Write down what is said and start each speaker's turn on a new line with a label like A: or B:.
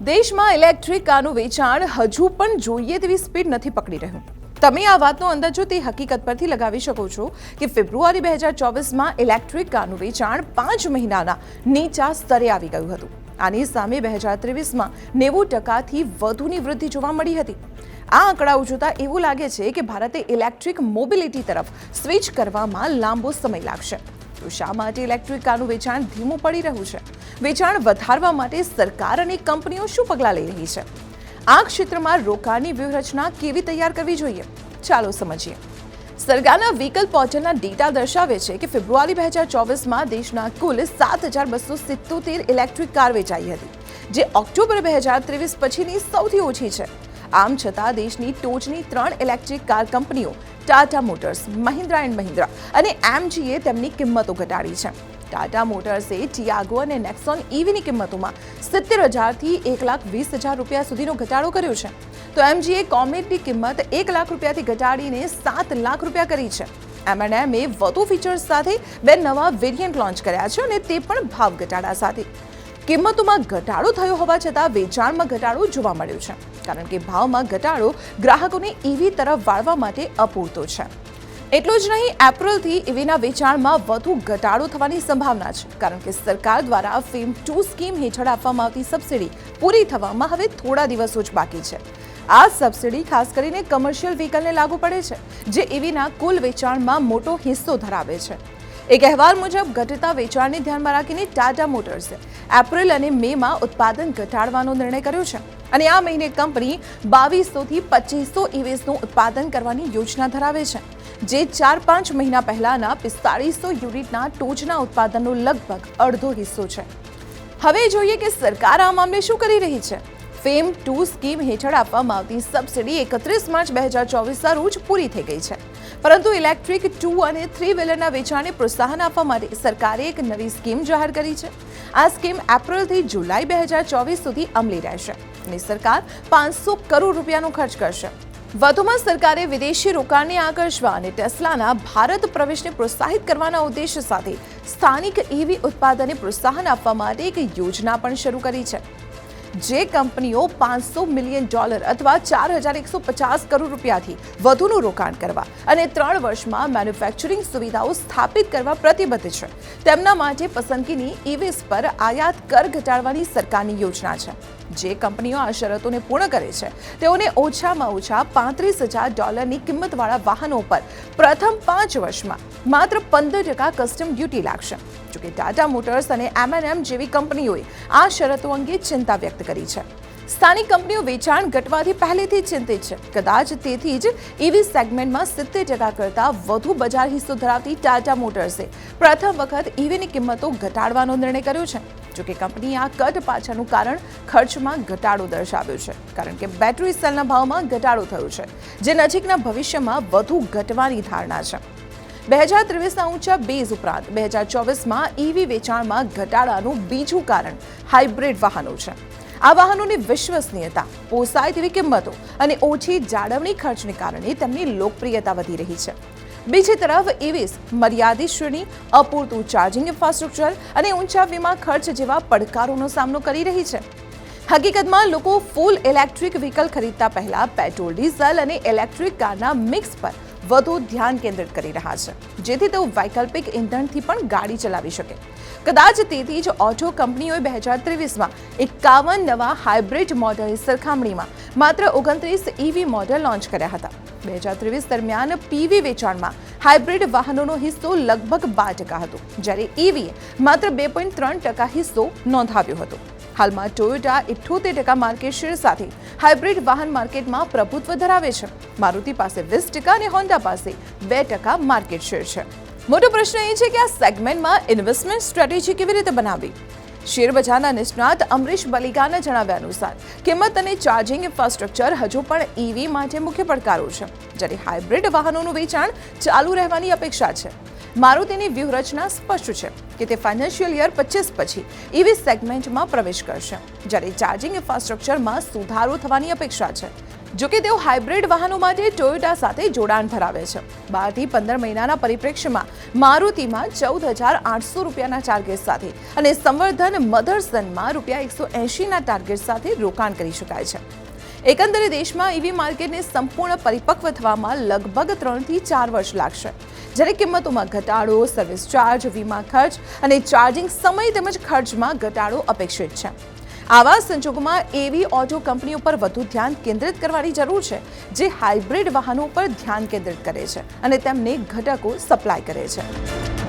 A: દેશમાં ઇલેક્ટ્રિક કારનું વેચાણ હજુ પણ જોઈએ તેવી સ્પીડ નથી પકડી રહ્યું. તમે આ વાતનો અંદાજો તે હકીકત પરથી લગાવી શકો છો કે ફેબ્રુઆરી બે હજાર ચોવીસમાં ઇલેક્ટ્રિક કારનું વેચાણ પાંચ મહિનાના નીચા સ્તરે આવી ગયું હતું. આની સામે બે હજાર ત્રેવીસમાં નેવું ટકાથી વધુની વૃદ્ધિ જોવા મળી હતી. આ આંકડાઓ જોતા એવું લાગે છે કે ભારતે ઇલેક્ટ્રિક મોબિલિટી તરફ સ્વિચ કરવામાં લાંબો સમય લાગશે. તો શા માટે ઇલેક્ટ્રિક કારનું વેચાણ ધીમું પડી રહ્યું છે? વેચાણ વધારવા માટે સરકાર અને કંપનીઓ શું પગલાં લઈ રહી છે? આ ક્ષેત્રમાં રોકાણની વ્યૂહરચના કેવી તૈયાર કરવી જોઈએ? ચાલો સમજીએ. સરકારના વ્હીકલ પોર્ટલના ડેટા દર્શાવે છે કે ફેબ્રુઆરી બે હજાર ચોવીસમાં દેશના કુલ સાત હજાર બસો સિત્તોતેર ઇલેક્ટ્રિક કાર વેચાઈ હતી, જે ઓક્ટોબર બે હજાર ત્રેવીસ પછીની સૌથી ઓછી છે. આમ છતાં દેશની ટોચની ત્રણ ઇલેક્ટ્રિક કાર કંપનીઓ ટાટા મોટર્સ મહિન્દ્રા એન્ડ મહિન્દ્રા અને એમજીએ તેમની કિંમતો ઘટાડી છે. ટાટા મોટર્સે ટિયાગો અને નેક્સોન ઇવીની કિંમતોમાં સિત્તેર હજારથી એક લાખ વીસ હજાર રૂપિયા સુધીનો ઘટાડો કર્યો છે. તો એમજીએ કોમેટની કિંમત એક લાખ રૂપિયાથી ઘટાડીને સાત લાખ રૂપિયા કરી છે. એમએનએમે વધુ ફીચર્સ સાથે બે નવા વેરિયન્ટ લોન્ચ કર્યા છે અને તે પણ ભાવ ઘટાડા સાથે. કિંમતોમાં ઘટાડો થયો હોવા છતાં વેચાણમાં ઘટાડો જોવા મળ્યો છે, કારણ કે ભાવમાં ઘટાડો ગ્રાહકોને ઈવી તરફ વાળવા માટે અપૂરતો છે. એટલું જ નહીં, એપ્રિલથી ઈવીના વેચાણમાં વધુ ઘટાડો થવાની સંભાવના છે, કારણ કે સરકાર દ્વારા ફેમ ટુ સ્કીમ હેઠળ આપવામાં આવતી સબસિડી પૂરી થવામાં હવે થોડા દિવસો જ બાકી છે. આ સબસિડી ખાસ કરીને કમર્શિયલ વ્હીકલને લાગુ પડે છે, જે ઈવીના કુલ વેચાણમાં મોટો હિસ્સો ધરાવે છે. એક અહેવાલ મુજબ, ઘટતા વેચાણને ધ્યાનમાં રાખીને ટાટા મોટર્સે એપ્રિલ અને મેમાં ઉત્પાદન ઘટાડવાનો નિર્ણય કર્યો છે. અને આ મહિને કંપની બાવીસોથી પચીસો ઇવેસનું ઉત્પાદન કરવાની યોજના ધરાવે છે, જે ચાર પાંચ મહિના પહેલાના પિસ્તાળીસો યુનિટના ટોચના ઉત્પાદનનો લગભગ અડધો હિસ્સો છે. હવે જોઈએ કે સરકાર આ મામલે શું કરી રહી છે. ફેમ ટુ સ્કીમ હેઠળ આપવામાં આવતી સબસિડી એકત્રીસ માર્ચ બે હજાર ચોવીસના રોજ પૂરી થઈ ગઈ છે. પરંતુ ઇલેક્ટ્રિક ટુ અને થ્રી વ્હીલરના વેચાણને પ્રોત્સાહન આપવા માટે સરકારે એક નવી સ્કીમ જાહેર કરી છે. આ સ્કીમ એપ્રિલથી જુલાઈ બે હજાર ચોવીસ સુધી અમલી રહેશે અને સરકાર પાંચસો કરોડ રૂપિયાનો ખર્ચ કરશે. વધુમાં સરકારે વિદેશી રોકાણને આકર્ષવા અને ટેસ્લાના ભારત પ્રવેશને પ્રોત્સાહિત કરવાના ઉદ્દેશ્ય સાથે સ્થાનિક ઈવી ઉત્પાદનને પ્રોત્સાહન આપવા માટે એક યોજના પણ શરૂ કરી છે. જે કંપનીઓ પાંચસો મિલિયન ડોલર અથવા ચાર હજાર એકસો પચાસ કરોડ રૂપિયાથી વધુનું રોકાણ કરવા અને ત્રણ વર્ષમાં મેન્યુફેક્ચરિંગ સુવિધાઓ સ્થાપિત કરવા પ્રતિબદ્ધ છે. તેમના માટે પસંદગીની ઇવેસ પર આયાત કર ઘટાડવાની સરકારની યોજના છે. જે કંપનીઓ આ શરતોને પૂર્ણ કરે છે, તેઓને ઓછામાં ઓછા પાંત્રીસ હજાર ડોલરની કિંમતવાળા વાહનો પર પ્રથમ પાંચ વર્ષમાં માત્ર પંદર ટકા કસ્ટમ ડ્યુટી લાગશે. જોકે ટાટા મોટર્સ અને એમએનએમ જેવી કંપનીઓએ આ શરતો અંગે ચિંતા વ્યક્ત કરી છે. સ્થાનિક કંપનીઓ વેચાણ ઘટવાથી પહેલેથી ચિંતિત છે. કદાચ તેથી જ ઈવી સેગમેન્ટમાં સિત્તેર ટકા કરતાં વધુ બજાર હિસ્સો ધરાવતી ટાટા મોટર્સે પ્રથમ વખત ઈવીની કિંમતો ઘટાડવાનો નિર્ણય કર્યો છે. જોકે કંપનીએ આ કટ પાછળનું કારણ ખર્ચમાં ઘટાડો દર્શાવ્યો છે, કારણ કે બેટરી સેલના ભાવમાં ઘટાડો થયો છે, જે નજીકના ભવિષ્યમાં વધુ ઘટવાની ધારણા છે. બે હજાર ત્રેવીસના ઊંચા બેઝ ઉપરાંત બે હજાર ચોવીસમાં ઈવી વેચાણમાં ઘટાડાનું બીજું કારણ હાઇબ્રિડ વાહનો છે. આ વાહનોની વિશ્વસનીયતા, પોસાય તેવી કિંમતો અને ઓછી જાળવણી ખર્ચને કારણે તેમની લોકપ્રિયતા વધી રહી છે. બીજી તરફ ઇવીસ મર્યાદિત શ્રેણી, અપૂરતું ચાર્જિંગ ઇન્ફ્રાસ્ટ્રક્ચર અને ઊંચા વીમા ખર્ચ જેવા પડકારોનો સામનો કરી રહી છે. હકીકતમાં લોકો ફૂલ ઇલેક્ટ્રિક વ્હીકલ ખરીદતા પહેલા પેટ્રોલ ડીઝલ અને ઇલેક્ટ્રિક કારના મિક્સ પર વધુ ધ્યાન કેન્દ્રિત કરી રહ્યા છે, જેથી તેઓ વૈકલ્પિક ઇંધણથી પણ ગાડી ચલાવી શકે. કદાચ તેથી જ ઓટો કંપનીઓએ બે હજાર ત્રેવીસમાં એકાવન નવા હાઇબ્રિડ મોડલની સરખામણીમાં માત્ર ઓગણત્રીસ ઈવી મોડલ લોન્ચ કર્યા હતા. બે હજાર ત્રેવીસ દરમિયાન પીવી વેચાણમાં હાઇબ્રિડ વાહનોનો હિસ્સો લગભગ બાર ટકા હતો, જ્યારે ઈવીએ માત્ર બે પોઈન્ટ ત્રણ ટકા હિસ્સો નોંધાવ્યો હતો. હાલમાં ટોયોટા ઇઠ્ઠોતેર ટકા માર્કેટ શેર સાથે હાઇબ્રિડ વાહન માર્કેટમાં પ્રભુત્વ ધરાવે છે. મારુતિ પાસે વીસ ટકા અને હોન્ડા પાસે બે ટકા માર્કેટ શેર છે. મોટો પ્રશ્ન એ છે કે આ સેગમેન્ટમાં ઇન્વેસ્ટમેન્ટ સ્ટ્રેટેજી કેવી રીતે બનાવવી? શેરબજારના નિષ્ણાત અમરીશ બલિગાના જણાવ્યા અનુસાર, કિંમત અને ચાર્જિંગ ઇન્ફ્રાસ્ટ્રક્ચર હજુ પણ ઈવી માટે મુખ્ય પડકારો છે, જ્યારે હાઇબ્રિડ વાહનોનું વેચાણ ચાલુ રહેવાની અપેક્ષા છે. મારુતિની વ્યૂહરચના સ્પષ્ટ છે કે તે ફાઇનાન્શિયલ યર પચીસ પછી ઈવી સેગમેન્ટમાં પ્રવેશ કરશે, જ્યારે ચાર્જિંગ ઇન્ફ્રાસ્ટ્રક્ચરમાં સુધારો થવાની અપેક્ષા છે. જોકે તેઓ હાઇબ્રિડ વાહનો માટે ટોયોટા સાથે જોડાણ ધરાવે છે. બારથી પંદર મહિનાના પરિપ્રેક્ષ્યમાં મારુતિમાં ચૌદ હજાર આઠસો રૂપિયાના ટાર્ગેટ સાથે અને સંવર્ધન મધરસનમાં રૂપિયા એકસો એંશીના ટાર્ગેટ સાથે રોકાણ કરી શકાય છે. એકંદરે દેશમાં ઈવી માર્કેટને સંપૂર્ણ પરિપક્વ થવામાં લગભગ ત્રણથી ચાર વર્ષ લાગશે. જ્યારે કિંમતોમાં ઘટાડો સર્વિસ ચાર્જ વીમા ખર્ચ અને ચાર્જિંગ સમય તેમજ ખર્ચમાં ઘટાડો અપેક્ષિત છે. આવા સંજોગોમાં એવી ઓટો કંપનીઓ પર વધુ ધ્યાન કેન્દ્રિત કરવાની જરૂર છે, જે હાઇબ્રિડ વાહનો પર ધ્યાન કેન્દ્રિત કરે છે અને તેમને ઘટકો સપ્લાય કરે છે.